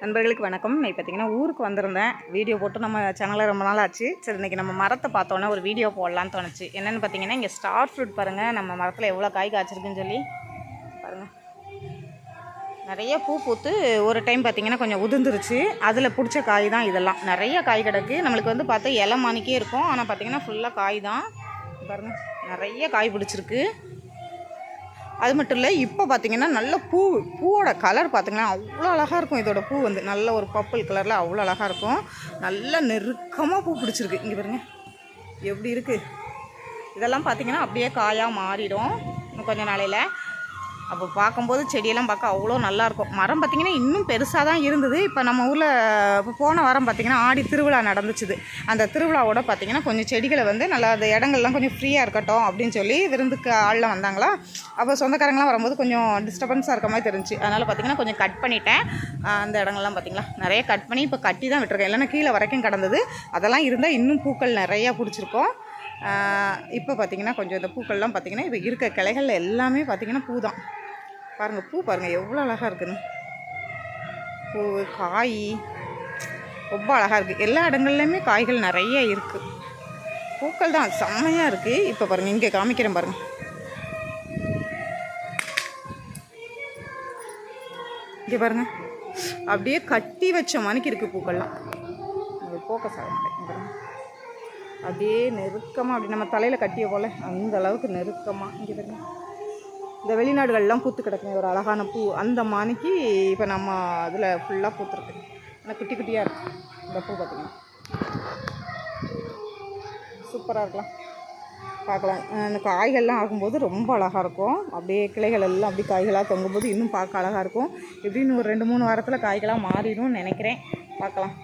நண்பர்களுக்கு வணக்கம். நீ பார்த்தீங்கன்னா ஊருக்கு வந்திருந்தேன். வீடியோ போட்டு நம்ம சேனலில் ரொம்ப நாள் ஆச்சு. சரி இன்றைக்கி நம்ம மரத்தை பார்த்தோன்னே ஒரு வீடியோ போடலான்னு தோணுச்சு. என்னென்னு பார்த்தீங்கன்னா இங்கே ஸ்டார் ஃப்ரூட் பாருங்கள் நம்ம மரத்தில் எவ்வளோ காய் காய்ச்சிருக்குன்னு சொல்லி. பாருங்கள் நிறைய பூ பூத்து ஒரு டைம் பார்த்திங்கன்னா கொஞ்சம் உதிர்ந்துருச்சு. அதில் பிடிச்ச காய் தான் இதெல்லாம். நிறைய காய் கிடக்கு. நம்மளுக்கு வந்து பார்த்தா இலை மாணிக்கே இருக்கும். ஆனால் பார்த்திங்கன்னா ஃபுல்லாக காய் தான். பாருங்கள் நிறைய காய் பிடிச்சிருக்கு. அது மட்டும் இல்லை இப்போ பார்த்தீங்கன்னா நல்ல பூ பூவோட கலர் பார்த்தீங்கன்னா அவ்வளோ அழகாக இருக்கும். இதோட பூ வந்து நல்ல ஒரு பர்பிள் கலரில் அவ்வளோ அழகாக இருக்கும். நல்ல நெருக்கமாக பூ பிடிச்சிருக்கு. இங்கே பாருங்க. எப்படி இருக்குது இதெல்லாம் பார்த்தீங்கன்னா அப்படியே காயாக மாறிடும். கொஞ்சம் நாளையில். அப்போ பார்க்கும்போது செடியெல்லாம் பார்க்க அவ்வளோ நல்லாயிருக்கும். மரம் பார்த்திங்கன்னா இன்னும் பெருசாக தான் இருந்தது. இப்போ நம்ம ஊரில் இப்போ போன வாரம் பார்த்திங்கன்னா ஆடி திருவிழா நடந்துச்சுது. அந்த திருவிழாவோட பார்த்திங்கன்னா கொஞ்சம் செடிகளை வந்து நல்லா அந்த இடங்கள்லாம் கொஞ்சம் ஃப்ரீயாக இருக்கட்டும் அப்படின்னு சொல்லி விருந்துக்கு ஆள்லாம் வந்தாங்களா. அப்போ சொந்தக்காரங்களாம் வரும்போது கொஞ்சம் டிஸ்டர்பன்ஸாக இருக்க மாதிரி தெரிஞ்சு அதனால் பார்த்திங்கன்னா கொஞ்சம் கட் பண்ணிட்டேன். அந்த இடங்கள்லாம் பார்த்திங்களா? நிறைய கட் பண்ணி இப்போ கட்டி தான் விட்டுருக்கேன். இல்லைன்னா கீழே வரைக்கும் கடந்தது. அதெல்லாம் இருந்தால் இன்னும் பூக்கள் நிறையா பிடிச்சிருக்கும். இப்போ பார்த்திங்கன்னா கொஞ்சம் இந்த பூக்கள்லாம் பார்த்திங்கன்னா இப்போ இருக்க கிளைகள் எல்லாமே பார்த்திங்கன்னா பூ தான் பாருங்கள் பூ பாருங்கள் எவ்வளோ அழகாக இருக்குதுன்னு பூ காய் ரொம்ப அழகாக இருக்குது எல்லா இடங்கள்லையுமே காய்கள் நிறைய இருக்குது பூக்கள் தான் செம்மையாக இருக்குது இப்போ பாருங்கள் இங்கே காமிக்கிறேன் பாருங்கள் இங்கே பாருங்கள் அப்படியே கட்டி வச்ச மணிக்கு இருக்குது பூக்கள்லாம். ஃபோக்கஸ் ஆக மாட்டேன். அப்படியே நெருக்கமாக அப்படி நம்ம தலையில் கட்டிய போல் அந்த அளவுக்கு நெருக்கமாக இங்கே பாருங்க. இந்த வெளிநாடுகள்லாம் பூத்து கிடக்குங்க. ஒரு அழகான பூ. அந்த மாணிக்கு இப்போ நம்ம அதில் ஃபுல்லாக பூத்துருக்கு. ஆனால் குட்டி குட்டியாக இருக்கும் இந்த பூ பார்த்திங்கன்னா சூப்பராக இருக்கலாம். பார்க்கலாம். அந்த இந்த காய்கள்லாம் ஆகும்போது ரொம்ப அழகாக இருக்கும். அப்படியே கிளைகள் எல்லாம் அப்படியே காய்களாக தொங்கும்போது இன்னும் பார்க்க அழகாக இருக்கும். எப்படின்னு ஒரு ரெண்டு மூணு வாரத்தில் காய்களாக மாறிடும்னு நினைக்கிறேன். பார்க்கலாம்.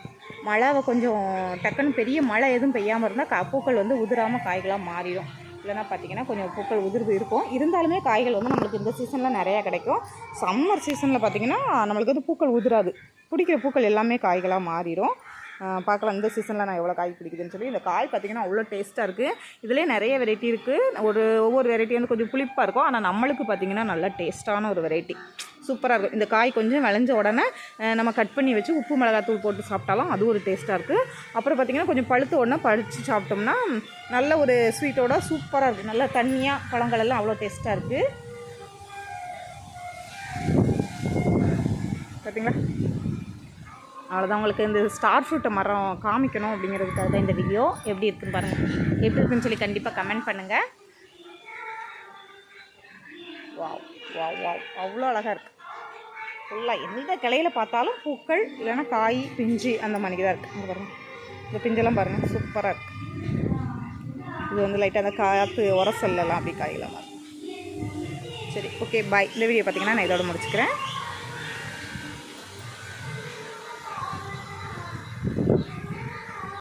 மழை கொஞ்சம் டக்குன்னு பெரிய மழை எதுவும் பெய்யாமல் இருந்தால் கா பூக்கள் வந்து உதிராமல் காய்களாக மாறிடும். இல்லைன்னா பார்த்தீங்கன்னா கொஞ்சம் பூக்கள் உதிர்வு இருக்கும். இருந்தாலுமே காய்கள் வந்து நம்மளுக்கு இந்த சீசனில் நிறையா கிடைக்கும். சம்மர் சீசனில் பார்த்திங்கன்னா நம்மளுக்கு வந்து பூக்கள் உதிராது. பிடிக்கிற பூக்கள் எல்லாமே காய்களாக மாறிடும். பார்க்கலாம் இந்த சீசனில் நான் எவ்வளோ காய் பிடிக்குதுன்னு சொல்லி. இந்த காய் பார்த்திங்கன்னா அவ்வளோ டேஸ்ட்டாக இருக்குது இதுலேயே நிறைய வெரைட்டி இருக்குது ஒரு ஒவ்வொரு வெரைட்டி வந்து கொஞ்சம் புளிப்பாக இருக்கும். ஆனால் நம்மளுக்கு பார்த்திங்கன்னா நல்ல டேஸ்ட்டான ஒரு வெரைட்டி சூப்பராக இருக்கும். இந்த காய் கொஞ்சம் விளைஞ்ச உடனே நம்ம கட் பண்ணி வச்சு உப்பு மிளகாத்தூள் போட்டு சாப்பிட்டாலும் அது ஒரு டேஸ்ட்டாக இருக்குது அப்புறம் பார்த்திங்கன்னா கொஞ்சம் பழுத்த உடனே பறித்து சாப்பிட்டோம்னா நல்ல ஒரு ஸ்வீட்டோட சூப்பராக இருக்குது நல்லா தண்ணியாக பழங்கள் எல்லாம் அவ்வளோ டேஸ்ட்டாக இருக்குது பார்த்தீங்களா அவ்வளோதான் உங்களுக்கு இந்த ஸ்டார் ஃப்ரூட்டை மரம் காமிக்கணும் அப்படிங்கிறதுக்காக தான் இந்த வீடியோ எப்படி இருக்குன்னு பாருங்கள் எப்படி இருக்குன்னு சொல்லி கண்டிப்பாக கமெண்ட் பண்ணுங்கள் வாவ் வாவ் அவ்வளோ அழகாக இருக்குது ஃபுல்லாக எந்த கிளையில் பார்த்தாலும் பூக்கள் இல்லைன்னா காய் பிஞ்சு அந்த மாதிரி தான் இருக்குது இங்கே பாருங்கள் இந்த பிஞ்செல்லாம் பாருங்கள் சூப்பராக இருக்குது இது வந்து லைட்டாக அந்த காற்று உரசல்லாம் அப்படி காயெல்லாம் சரி ஓகே பாய். இந்த வீடியோ பார்த்தீங்கன்னா நான் இதோட முடிச்சுக்கிறேன்.